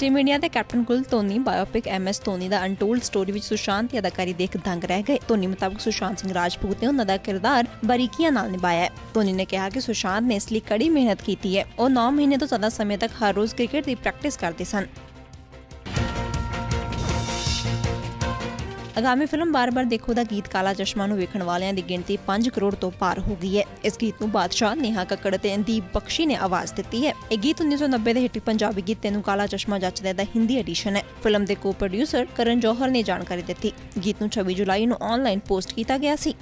Team India ਦੇ captain cool Dhoni biopic MS Dhoni ਦਾ untold story ਵਿੱਚ ਸੁਸ਼ਾਂਤ ਦੀ ਅਦਾਕਾਰੀ ਦੇਖ ਦੰਗ ਰਹਿ ਗਏ। ਧੋਨੀ ਮੁਤਾਬਕ ਸੁਸ਼ਾਂਤ ਸਿੰਘ ਰਾਜਪੂਤ ਨੇ ਉਹਨਾਂ ਦਾ ਕਿਰਦਾਰ ਬਾਰੀਕੀਆਂ ਨਾਲ ਨਿਭਾਇਆ ਹੈ। ਧੋਨੀ ਨੇ ਕਿਹਾ ਕਿ ਸੁਸ਼ਾਂਤ ਨੇ ਇਸ ਲਈ ਕੜੀ ਮਿਹਨਤ ਕੀਤੀ ਹੈ। ਉਹ 9 ਮਹੀਨੇ ਤੋਂ ਜ਼ਿਆਦਾ ਸਮੇਂ ਤੱਕ ਹਰ ਰੋਜ਼ ਕ੍ਰਿਕਟ ਦੀ ਪ੍ਰੈਕਟਿਸ ਕਰਦੇ ਸਨ। ਆਗਾਮੀ ਫਿਲਮ ਬਾਰ-ਬਾਰ ਦੇਖੋ ਦਾ ਗੀਤ ਕਾਲਾ ਚਸ਼ਮਾ ਨੂੰ ਵੇਖਣ ਵਾਲਿਆਂ ਦੀ ਗਿਣਤੀ 5 ਕਰੋੜ ਤੋਂ ਪਾਰ ਹੋ ਗਈ ਹੈ। ਇਸ ਗੀਤ ਨੂੰ ਬਾਦਸ਼ਾਹ ਨੇਹਾ ਕੱਕੜ ਤੇ ਅੰਦੀਪ ਬਖਸ਼ੀ ਨੇ ਆਵਾਜ਼ ਦਿੱਤੀ ਹੈ। ਇਹ ਗੀਤ 1990 ਦੇ ਹਿੱਟ ਪੰਜਾਬੀ ਗੀਤ ਤੈਨੂੰ ਕਾਲਾ ਚਸ਼ਮਾ ਜੱਚਦਾ ਦਾ ਹਿੰਦੀ ਐਡੀਸ਼ਨ ਹੈ। ਫਿਲਮ ਦੇ ਕੋ-ਪ੍ਰੋਡਿਊਸਰ ਕਰਨ ਜੋਹਰ ਨੇ ਜਾਣਕਾਰੀ ਦਿੱਤੀ। ਗੀਤ ਨੂੰ 26 ਜੁਲਾਈ ਨੂੰ ਆਨਲਾਈਨ ਪੋਸਟ ਕੀਤਾ ਗਿਆ ਸੀ।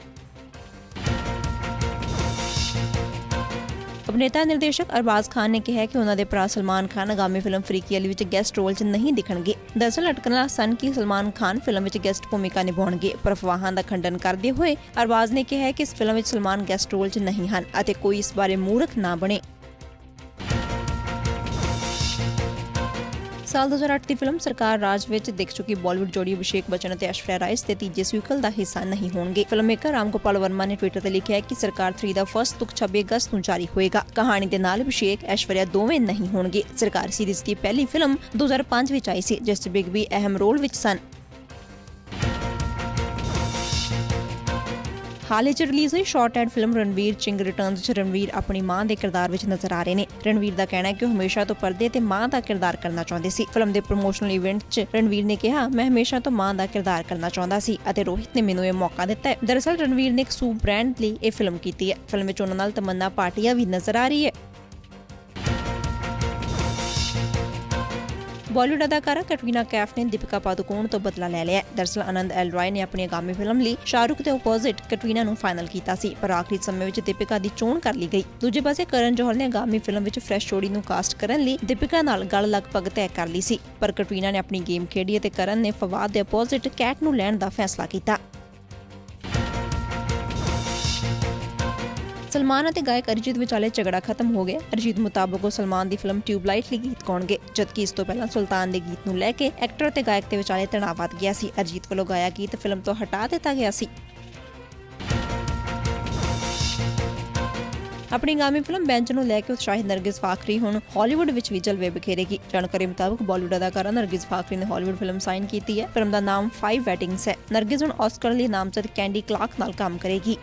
ਅਭਿਨੇਤਾ ਨਿਰਦੇਸ਼ਕ ਅਰਬਾਜ਼ ਖਾਨ ਨੇ ਕਿਹਾ ਕਿ ਉਹਨਾਂ ਦੇ ਭਰਾ ਸਲਮਾਨ ਖਾਨ ਆਗਾਮੀ ਫਿਲਮ ਫਰੀਕੀ ਅਲੀ ਵਿੱਚ ਗੈਸਟ ਰੋਲ 'ਚ ਨਹੀਂ ਦਿਖਣਗੇ। ਦਰਅਸਲ ਅਟਕਣਾ ਸਨ ਕਿ ਸਲਮਾਨ ਖਾਨ ਫਿਲਮ ਵਿੱਚ ਗੈਸਟ ਭੂਮਿਕਾ ਨਿਭਾਉਣਗੇ, ਪਰ ਅਫਵਾਹਾਂ ਦਾ ਖੰਡਨ ਕਰਦੇ ਹੋਏ ਅਰਬਾਜ਼ ਨੇ ਕਿਹਾ ਕਿ ਇਸ ਫਿਲਮ ਵਿੱਚ ਸਲਮਾਨ ਗੈਸਟ ਰੋਲ 'ਚ ਨਹੀਂ ਹਨ ਅਤੇ ਕੋਈ ਇਸ ਬਾਰੇ ਮੂਰਖ ਨਾ ਬਣੇ। ਸਾਲ 2008 ਦੀ ਫਿਲਮ ਸਰਕਾਰ ਰਾਜ ਵਿੱਚ ਦਿਖ ਚੁੱਕੀ ਬਾਲੀਵੁੱਡ ਜੋੜੀ ਅਭਿਸ਼ੇਕ ਬਚਨ ਅਤੇ ਐਸ਼ਵਰਿਆ ਰਾਏ ਇਸ ਦੇ ਤੀਜੇ ਸੀਕਵਲ ਦਾ ਹਿੱਸਾ ਨਹੀਂ ਹੋਣਗੇ। ਫਿਲਮ ਮੇਕਰ ਰਾਮ ਗੋਪਾਲ ਵਰਮਾ ਨੇ ਟਵਿੱਟਰ ਤੇ ਲਿਖਿਆ ਹੈ ਕਿ ਸਰਕਾਰ 3 ਦਾ ਫਰਸਟ ਲੁੱਕ 26 ਅਗਸਤ ਨੂੰ ਜਾਰੀ ਹੋਏਗਾ। ਕਹਾਣੀ ਦੇ ਨਾਲ ਅਭਿਸ਼ੇਕ, ਐਸ਼ਵਰਿਆ ਦੋਵੇਂ ਨਹੀਂ ਹੋਣਗੇ। ਸਰਕਾਰ ਸੀਰੀਜ਼ ਦੀ ਪਹਿਲੀ ਫਿਲਮ 2005 ਵਿੱਚ ਆਈ ਸੀ, ਜਿਸ 'ਚ ਬਿਗ ਬੀ ਅਹਿਮ ਰੋਲ ਵਿੱਚ ਸਨ। ਹਾਲ ਹੀ 'ਚ ਰਿਲੀਜ਼ ਹੋਈ short ad film Ranveer Ching returns 'ਚ ਰਣਵੀਰ ਆਪਣੀ ਮਾਂ ਦੇ ਕਿਰਦਾਰ ਵਿੱਚ ਨਜ਼ਰ ਆ ਰਹੇ ਨੇ। ਰਣਵੀਰ ਦਾ ਕਹਿਣਾ ਹੈ ਕਿ ਉਹ ਹਮੇਸ਼ਾ ਤੋਂ ਪਰਦੇ ਤੇ ਮਾਂ ਦਾ ਕਿਰਦਾਰ ਕਰਨਾ ਚਾਹੁੰਦੇ ਸੀ। ਫਿਲਮ ਦੇ ਪ੍ਰੋਮੋਸ਼ਨਲ ਇਵੈਂਟ 'ਚ ਰਣਵੀਰ ਨੇ ਕਿਹਾ, ਮੈਂ ਹਮੇਸ਼ਾ ਤੋਂ ਮਾਂ ਦਾ ਕਿਰਦਾਰ ਕਰਨਾ ਚਾਹੁੰਦਾ ਸੀ ਅਤੇ ਰੋਹਿਤ ਨੇ ਮੈਨੂੰ ਇਹ ਮੌਕਾ ਦਿੱਤਾ ਹੈ। ਦਰਅਸਲ ਰਣਵੀਰ ਨੇ ਇੱਕ ਸੂ ਬ੍ਰਾਂਡ ਲਈ ਇਹ ਫਿਲਮ ਕੀਤੀ ਹੈ। ਫਿਲਮ ਵਿੱਚ ਉਹਨਾਂ ਨਾਲ ਤਮੰਨਾ ਪਾਟਿਆ ਵੀ ਨਜ਼ਰ ਆ ਰਹੀ ਹੈ। ਬਾਲੀਵੁੱਡ ਅਦਾਕਾਰਾ ਕੈਟਰੀਨਾ ਕੈਫ ਨੇ ਦੀਪਿਕਾ ਪਾਦੂਕੋਣ ਤੋਂ ਬਦਲਾ ਲੈ ਲਿਆ ਹੈ। ਦਰਅਸਲ ਆਨੰਦ ਐਲ ਰਾਏ ਨੇ ਆਪਣੀ ਆਗਾਮੀ ਫਿਲਮ ਲਈ ਸ਼ਾਹਰੁਖ ਦੇ ਆਪੋਜ਼ਿਟ ਕੈਟਰੀਨਾ ਨੂੰ ਫਾਈਨਲ ਕੀਤਾ ਸੀ, ਪਰ ਆਖਰੀ ਸਮੇਂ ਵਿੱਚ ਦੀਪਿਕਾ ਦੀ ਚੋਣ ਕਰ ਲਈ ਗਈ ਦੂਜੇ ਪਾਸੇ ਕਰਨ ਜੋਹਰ ਨੇ ਆਗਾਮੀ ਫਿਲਮ ਵਿੱਚ ਫਰੈਸ਼ ਜੋੜੀ ਨੂੰ ਕਾਸਟ ਕਰਨ ਲਈ ਦੀਪਿਕਾ ਨਾਲ ਗੱਲ ਲਗਭਗ ਤੈਅ ਕਰ ਲਈ ਸੀ, ਪਰ ਕੈਟਰੀਨਾ ਨੇ ਆਪਣੀ ਗੇਮ ਖੇਡੀ ਅਤੇ ਕਰਨ ਨੇ ਫਵਾਦ ਦੇ ਆਪੋਜ਼ਿਟ ਕੈਟ ਨੂੰ ਲੈਣ ਦਾ ਫੈਸਲਾ ਕੀਤਾ ਸਲਮਾਨ ਅਤੇ ਗਾਇਕ ਅਰਜੀਤ ਵਿਚਾਲੇ ਝਗੜਾ ਖਤਮ ਹੋ ਗਿਆ। ਅਰਜੀਤ ਮੁਤਾਬਕ ਉਹ ਸਲਮਾਨ ਦੀ ਫਿਲਮ ਟਿਊਬਲਾਈਟ ਲਈ ਗੀਤ ਗਾਉਣਗੇ, ਜਦਕਿ ਇਸ ਤੋਂ ਪਹਿਲਾਂ ਸੁਲਤਾਨ ਦੇ ਗੀਤ ਨੂੰ ਲੈ ਕੇ ਐਕਟਰ ਤੇ ਗਾਇਕ ਦੇ ਵਿਚਾਲੇ ਤਣਾਅ ਵੱਧ ਗਿਆ ਸੀ। ਅਰਿਜੀਤ ਵੱਲੋਂ ਗਾਇਆ ਗੀਤ ਫਿਲਮ ਤੋਂ ਹਟਾ ਦਿੱਤਾ ਗਿਆ ਸੀ। ਆਪਣੀ ਗਾਮੀ ਫਿਲਮ ਬੈਂਚ ਨੂੰ ਲੈ ਕੇ ਉਤਸ਼ਾਹਿਤ ਨਰਗਿਸ ਫਾਖਰੀ ਹੁਣ ਹਾਲੀਵੁੱਡ ਵਿੱਚ ਵੀ ਜਲਵੇ ਬਿਖੇਰੇਗੀ ਜਾਣਕਾਰੀ ਮੁਤਾਬਕ ਬਾਲੀਵੁੱਡ ਅਦਾਕਾਰਾ ਨਰਗਿਸ ਫਾਖਰੀ ਨੇ ਹਾਲੀਵੁੱਡ ਫਿਲਮ ਸਾਈਨ ਕੀਤੀ ਹੈ। ਫਿਲਮ ਦਾ ਨਾਮ 5 ਵੈਟਿੰਗਸ ਹੈ। ਨਰਗਿਸ ਹੁਣ ਆਸਕਰ ਲਈ ਨਾਮਜ਼ਦ ਕੈਂਡੀ ਕਲਾਰਕ ਨਾਲ ਕੰਮ ਕਰੇਗੀ।